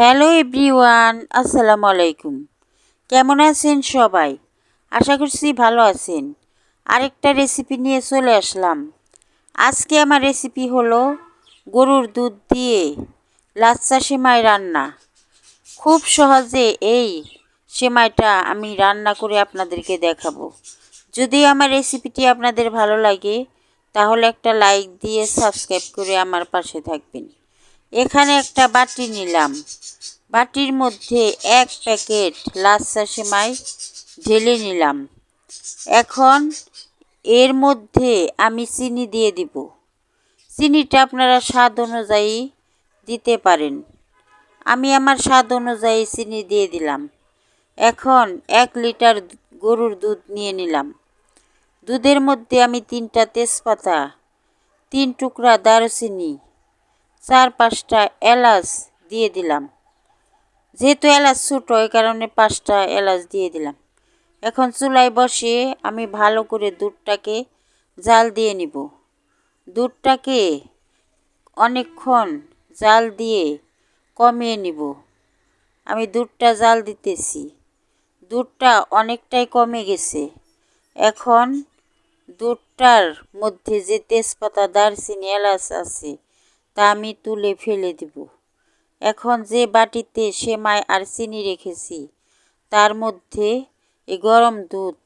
Hello everyone, আসসালামু আলাইকুম। কেমন আছেন সবাই? আশা করছি ভালো আছেন। আরেকটা রেসিপি নিয়ে চলে আসলাম। আজকে আমার রেসিপি হলো গরুর দুধ দিয়ে লাচ্চা সেমাই রান্না। খুব সহজে এই সেমাইটা আমি রান্না করে আপনাদেরকে দেখাবো। যদি আমার রেসিপিটি আপনাদের ভালো লাগে, তাহলে একটা লাইক দিয়ে সাবস্ক্রাইব করে আমার পাশে থাকবেন। এখানে একটা বাটি নিলাম। বাটির মধ্যে এক প্যাকেট লাচ্ছা সেমাই ঢেলে নিলাম। এখন এর মধ্যে আমি চিনি দিয়ে দিব। চিনিটা আপনারা স্বাদ অনুযায়ী দিতে পারেন। আমি আমার স্বাদ অনুযায়ী চিনি দিয়ে দিলাম। এখন এক লিটার গরুর দুধ নিয়ে নিলাম। দুধের মধ্যে আমি তিনটা তেজপাতা, তিন টুকরা দারুচিনি চার পাঁচটা এলাচ দিয়ে দিলাম। যেহেতু এলাচ ছোটো ওই কারণে পাঁচটা এলাচ দিয়ে দিলাম। এখন চুলায় বসিয়ে আমি ভালো করে দুধটাকে জাল দিয়ে নিব। দুধটাকে অনেকক্ষণ জাল দিয়ে কমিয়ে নিব। আমি দুধটা জাল দিতেছি। দুধটা অনেকটাই কমে গেছে। এখন দুধটার মধ্যে যে তেজপাতা, দারচিনি, এলাচ আছে তা আমি তুলে ফেলে দিব। এখন যে বাটিতে সেমাই আর চিনি রেখেছি, তার মধ্যে এই গরম দুধ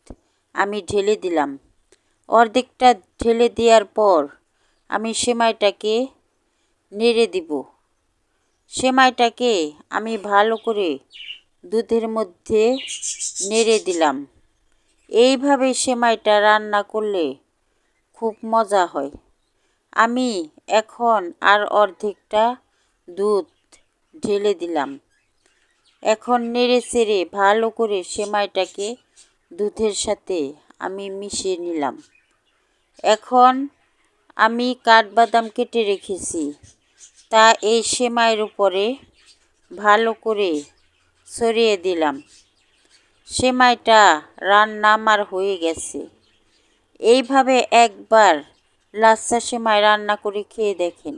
আমি ঢেলে দিলাম। অর্ধেকটা ঢেলে দেওয়ার পর আমি সেমাইটাকে নেড়ে দিব। সেমাইটাকে আমি ভালো করে দুধের মধ্যে নেড়ে দিলাম। এইভাবে সেমাইটা রান্না করলে খুব মজা হয়। আমি এখন আর অর্ধেকটা দুধ ঢেলে দিলাম। এখন নেড়ে চেড়ে ভালো করে সেমাইটাকে দুধের সাথে আমি মিশিয়ে নিলাম। এখন আমি কাঠবাদাম কেটে রেখেছি। তা এই সেমাইয়ের উপরে ভালো করে ছড়িয়ে দিলাম। সেমাইটা রান্না আমার হয়ে গেছে। এইভাবে একবার লাচ্ছা সেমাই রান্না করে খেয়ে দেখেন।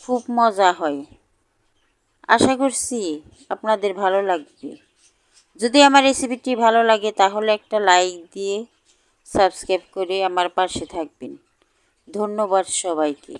খুব মজা হয়। আশা করছি আপনাদের ভালো লাগবে। যদি আমার রেসিপিটি ভালো লাগে তাহলে একটা লাইক দিয়ে সাবস্ক্রাইব করে আমার পাশে থাকবেন। ধন্যবাদ সবাইকে।